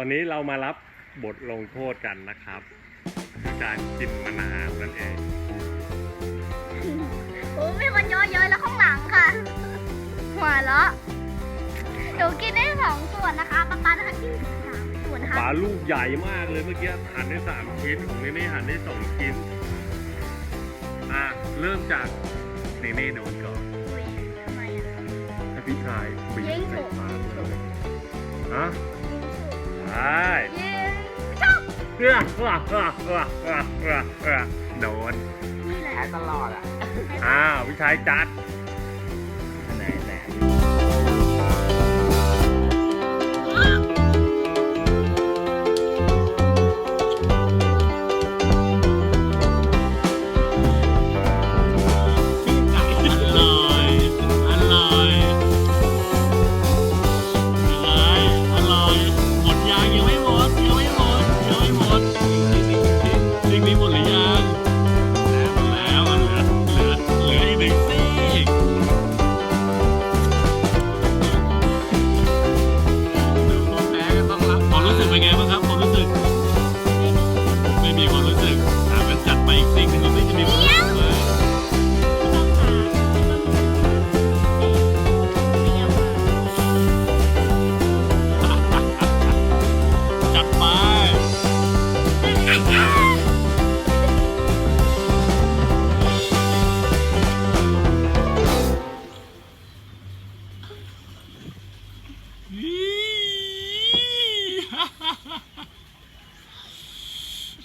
อนนี้เรามารับบทลงโทษกันนะครับ การกินมะนาวนั่นเอง โอ้มีคนเยอะเยอะแล้วข้างหลังค่ะ หัวเราะหนูกินได้สองส่วนนะคะป๊าป๊านะคะกินสามส่วนนะปลาคะลูกใหญ่มากเลยเมื่อกี้หั่นได้สามชิ้นของเนเน่หั่นได้สองชิ้น อะ เริ่มจากเนเน่โดนก่อนอุ๊ยทำไมอะให้พี่ชายบีบยิงใส่ถูกปากเลยฮะยิงถูกใช่ยิงชอบเโดนนี่แหละแพ้ตลอดอะ อ้าวพี่ชายจัด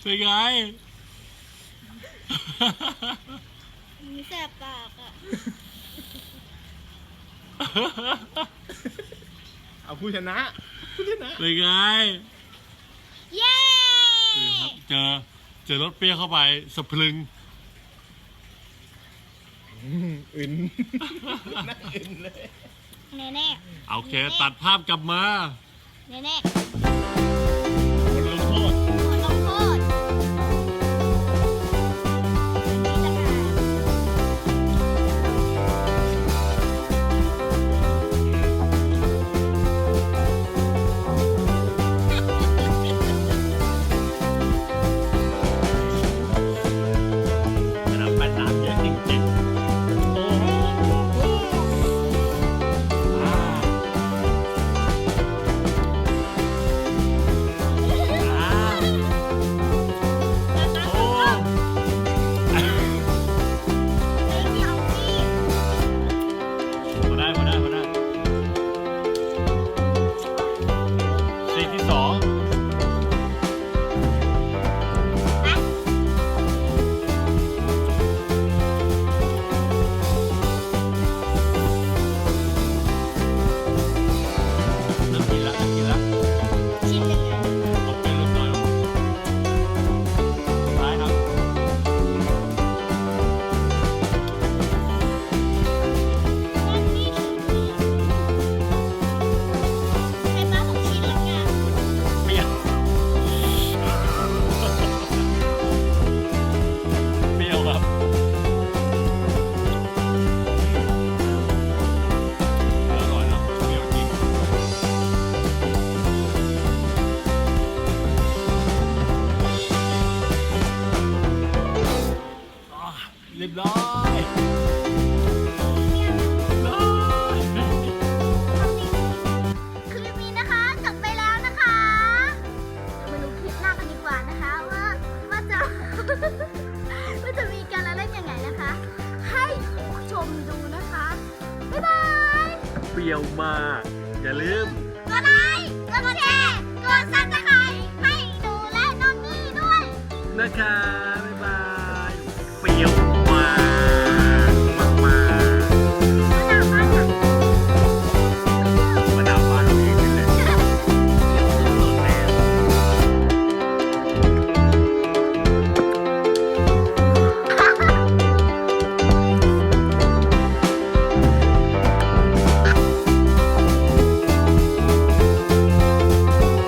เป็นไง มีแสบปากอะ เอาผู้ชนะผู้ชนะเป็นไงเย้นี่ครับเจอเจอรถเปรี้ยวเข้าไปสะพลึงอึนนั่งอึนเลยเน่เน่โอเค ตัดภาพกลับมาเน่เน่บ รียบร้อยเรียบร้อยคลิปนี้นะคะจบไปแล้วนะคะเรามาดูคลิปหน้ากันดีกว่านะคะว่าว่าจะ ว่าจะมีการละเล่นยังไงนะคะ ให้ผู้ชมดูนะคะ บ๊ายบายเปรี้ยวมาก อย่าลืม กดไลค์กดแชร์กดซับสไครต์ให้หนูและน้องนี่ด้วย นะครับ